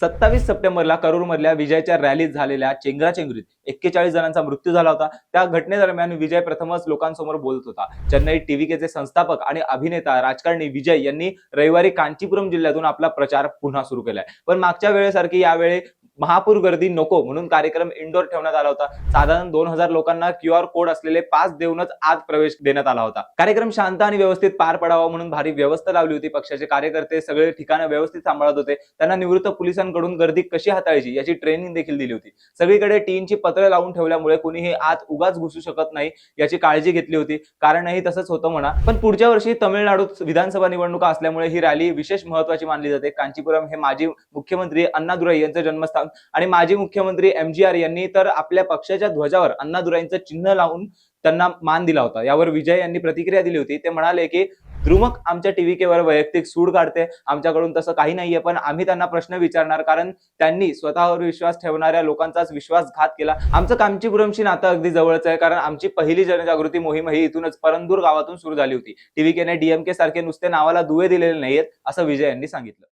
सत्तावीस सप्टेंबरला करूरमधल्या विजयच्या रॅलीत झालेल्या चेंगराचेंगरीत एक्केचाळीस जणांचा मृत्यू झाला होता. त्या घटनेदरम्यान विजय प्रथमच लोकांसमोर बोलत होता. चेन्नई टीव्हीकेचे संस्थापक आणि अभिनेता राजकारणी विजय यांनी रविवारी कांचीपुरम जिल्ह्यातून आपला प्रचार पुन्हा सुरू केलाय. पण मागच्या वेळेसारखी यावेळी महापूर गर्दी नको म्हणून कार्यक्रम इंडोर ठेवण्यात आला होता. साधारण दोन हजार लोकांना क्यू आर कोड असलेले पास देऊनच आत प्रवेश देण्यात आला होता. कार्यक्रम शांत आणि व्यवस्थित पार पडावा म्हणून भारी व्यवस्था लावली होती. पक्षाचे कार्यकर्ते सगळे ठिकाणं व्यवस्थित सांभाळत होते. त्यांना निवृत्त पोलिसांकडून गर्दी कशी हाताळायची याची ट्रेनिंग देखील दिली होती. सगळीकडे टीनची पत्रे लावून ठेवल्यामुळे कुणीही आत उगाच घुसू शकत नाही याची काळजी घेतली होती. कारणही तसंच होतं म्हणा. पण पुढच्या वर्षी तमिळनाडूत विधानसभा निवडणुका असल्यामुळे ही रॅली विशेष महत्वाची मानली जाते. कांचीपुरम हे माजी मुख्यमंत्री अण्णादुराई यांचं जन्मस्थान आणि माजी मुख्यमंत्री एम जी आर यांनी तर आपल्या पक्षाच्या ध्वजावर अण्णादुराईंचं चिन्ह लावून त्यांना मान दिला होता. यावर विजय यांनी प्रतिक्रिया दिली होती. ते म्हणाले की द्रुमक आमच्या टीव्हीकेवर वैयक्तिक सूड काढते. आमच्याकडून तसं काही नाहीये पण आम्ही त्यांना प्रश्न विचारणार कारण त्यांनी स्वतःवर विश्वास ठेवणाऱ्या लोकांचाच विश्वासघात केला. आमचं कामचीपुरमशी नातं अगदी जवळच आहे कारण आमची पहिली जनजागृती मोहीम ही इथूनच परंदूर गावातून सुरू झाली होती. टीव्हीकेने डीएमके सारखे नुसते नावाला दुवे दिलेले नाहीयेत असं विजय यांनी सांगितलं.